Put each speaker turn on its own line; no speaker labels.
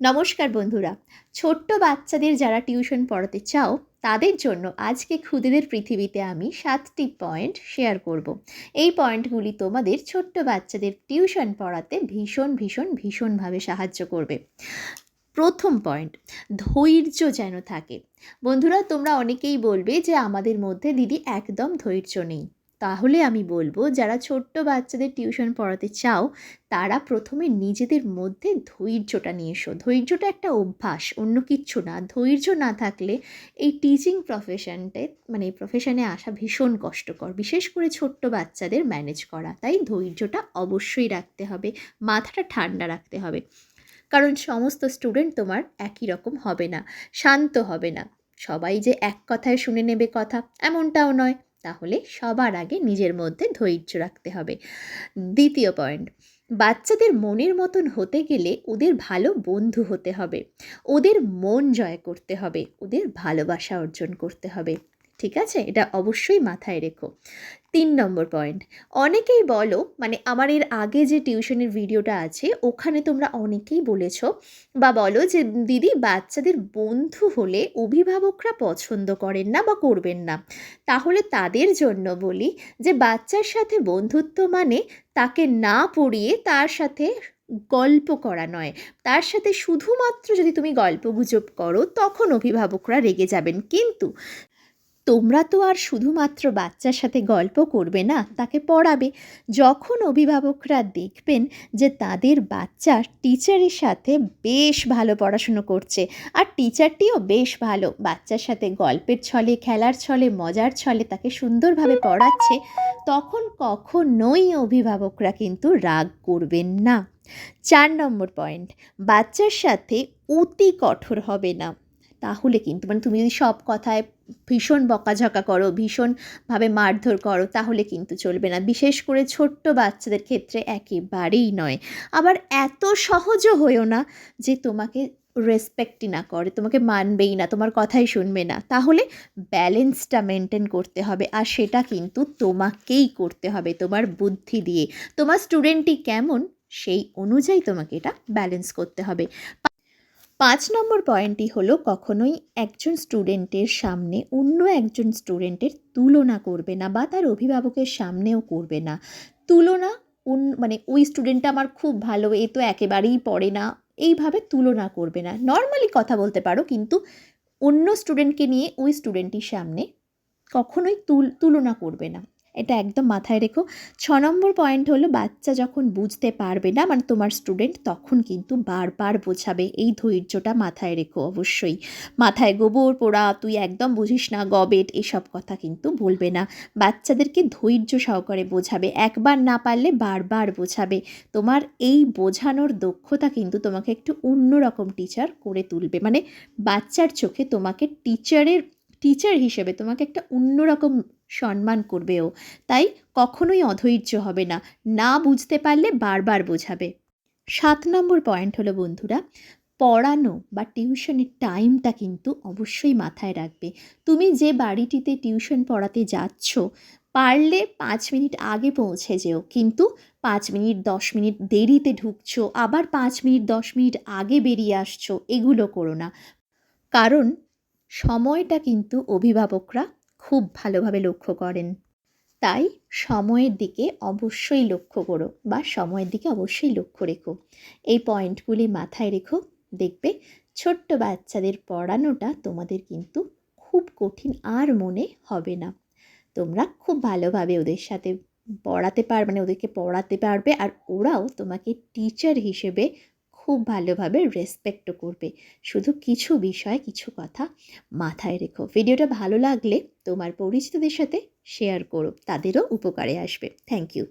নমস্কার বন্ধুরা। ছোট্ট বাচ্চাদের যারা টিউশন পড়াতে চাও, তাদের জন্য আজকে খুদেদের পৃথিবীতে আমি সাতটি পয়েন্ট শেয়ার করব। এই পয়েন্টগুলি তোমাদের ছোট্ট বাচ্চাদের টিউশন পড়াতে ভীষণ ভীষণ, ভীষণভাবে সাহায্য করবে। প্রথম পয়েন্ট, ধৈর্য যেন থাকে। বন্ধুরা, তোমরা অনেকেই বলবে যে আমাদের মধ্যে দিদি একদম ধৈর্য নেই। তাহলে আমি বলব, যারা ছোট্ট বাচ্চাদের টিউশন পড়াতে চাও, তারা প্রথমে নিজেদের মধ্যে ধৈর্যটা নিয়ে এসো। ধৈর্যটা একটা অভ্যাস, অন্য কিচ্ছু না। ধৈর্য না থাকলে এই টিচিং প্রফেশনটায় মানে এই প্রফেশনে আসা ভীষণ কষ্টকর। বিশেষ করে ছোট্ট বাচ্চাদের ম্যানেজ করা। তাই ধৈর্যটা অবশ্যই রাখতে হবে, মাথাটা ঠান্ডা রাখতে হবে। কারণ সমস্ত স্টুডেন্ট তোমার একই রকম হবে না, শান্ত হবে না। সবাই যে এক কথায় শুনে নেবে কথা, এমনটাও নয়। তাহলে সবার আগে নিজের মধ্যে ধৈর্য রাখতে হবে। দ্বিতীয় পয়েন্ট, বাচ্চাদের মনের মতন হতে গেলে ওদের ভালো বন্ধু হতে হবে। ওদের মন জয় করতে হবে, ওদের ভালোবাসা অর্জন করতে হবে। ঠিক আছে? এটা অবশ্যই মাথায় রেখো। তিন নম্বর পয়েন্ট অনেকেই বলো মানে আমার এর আগে যে টিউশনের ভিডিওটা আছে, ওখানে তোমরা অনেকেই বলেছ বা বলো যে, দিদি, বাচ্চাদের বন্ধু হলে অভিভাবকরা পছন্দ করেন না বা করবেন না। তাহলে তাদের জন্য বলি যে, বাচ্চার সাথে বন্ধুত্ব মানে তাকে না পড়িয়ে তার সাথে গল্প করা নয়। তার সাথে শুধুমাত্র যদি তুমি গল্প গুজব করো, তখন অভিভাবকরা রেগে যাবেন। কিন্তু তোমরা তো আর শুধুমাত্র বাচ্চার সাথে গল্প করবে না, তাকে পড়াবে। যখন অভিভাবকরা দেখবেন যে তাদের বাচ্চা টিচারের সাথে বেশ ভালো পড়াশুনো করছে, আর টিচারটিও বেশ ভালো, বাচ্চার সাথে গল্পের ছলে, খেলার ছলে, মজার ছলে তাকে সুন্দরভাবে পড়াচ্ছে, তখন কখনোই অভিভাবকরা কিন্তু রাগ করবেন না। চার নম্বর পয়েন্ট, বাচ্চার সাথে অতি কঠোর হবে না। তাহলে কিন্তু মানে তুমি যদি সব কথায় ভীষণ বকাঝকা করো, ভীষণভাবে মারধর করো, তাহলে কিন্তু চলবে না। বিশেষ করে ছোট্ট বাচ্চাদের ক্ষেত্রে একেবারেই নয়। আবার এত সহজও হয়েও না যে তোমাকে রেসপেক্টই না করে, তোমাকে মানবেই না, তোমার কথাই শুনবে না। তাহলে ব্যালেন্সটা মেনটেন করতে হবে, আর সেটা কিন্তু তোমাকেই করতে হবে তোমার বুদ্ধি দিয়ে। তোমার স্টুডেন্টটি কেমন, সেই অনুযায়ী তোমাকে এটা ব্যালেন্স করতে হবে। পাঁচ নম্বর পয়েন্টটি হলো কখনোই একজন স্টুডেন্টের সামনে অন্য একজন স্টুডেন্টের তুলনা করবে না বা তার অভিভাবকের সামনেও করবে না। তুলনা মানে ওই স্টুডেন্টটা আমার খুব ভালো, এ তো একেবারেই পড়ে না, এইভাবে তুলনা করবে না। নর্মালি কথা বলতে পারো, কিন্তু অন্য স্টুডেন্টকে নিয়ে ওই স্টুডেন্টটির সামনে কখনোই তুল, তুলনা করবে না। এটা একদম মাথায় রেখো। ছ নম্বর পয়েন্ট হলো, বাচ্চা যখন বুঝতে পারবে না মানে তোমার স্টুডেন্ট তখন কিন্তু বারবার বোঝাবে। এই ধৈর্যটা মাথায় রেখো অবশ্যই। মাথায় গোবর পোড়া, তুই একদম বুঝিস না, গবেট, এসব কথা কিন্তু বলবে না। বাচ্চাদেরকে ধৈর্য সহকারে বোঝাবে। একবার না পারলে বারবার বোঝাবে। তোমার এই বোঝানোর দক্ষতা কিন্তু তোমাকে একটু অন্যরকম টিচার করে তুলবে। মানে বাচ্চার চোখে তোমাকে টিচারের টিচার হিসেবে তোমাকে একটা অন্যরকম সম্মান করবে ও তাই কখনোই অধৈর্য হবে না না বুঝতে পারলে বারবার বোঝাবে। সাত নম্বর পয়েন্ট হলো, বন্ধুরা, পড়ানো বা টিউশনের টাইমটা কিন্তু অবশ্যই মাথায় রাখবে। তুমি যে বাড়িটিতে টিউশন পড়াতে যাচ্ছ, পারলে পাঁচ মিনিট আগে পৌঁছে যেও, কিন্তু পাঁচ মিনিট, দশ মিনিট দেরিতে ঢুকছো, আবার পাঁচ মিনিট, দশ মিনিট আগে বেরিয়ে আসছো, এগুলো করো না। কারণ সময়টা কিন্তু অভিভাবকরা খুব ভালোভাবে লক্ষ্য করেন। তাই সময়ের দিকে অবশ্যই লক্ষ্য করো বা সময়ের দিকে অবশ্যই লক্ষ্য রেখো। এই পয়েন্টগুলি মাথায় রেখো। দেখবে ছোট্ট বাচ্চাদের পড়ানোটা তোমাদের কিন্তু খুব কঠিন আর মনে হবে না। তোমরা খুব ভালোভাবে ওদের সাথে পড়াতে পার মানে ওদেরকে পড়াতে পারবে আর ওরাও তোমাকে টিচার হিসেবে খুব ভালোভাবে রেসপেক্টও করবে। শুধু কিছু বিষয়, কিছু কথা মাথায় রেখো। ভিডিওটা ভালো লাগলে তোমার পরিচিতদের সাথে শেয়ার করো। তাদেরও উপকারে আসবে। Thank you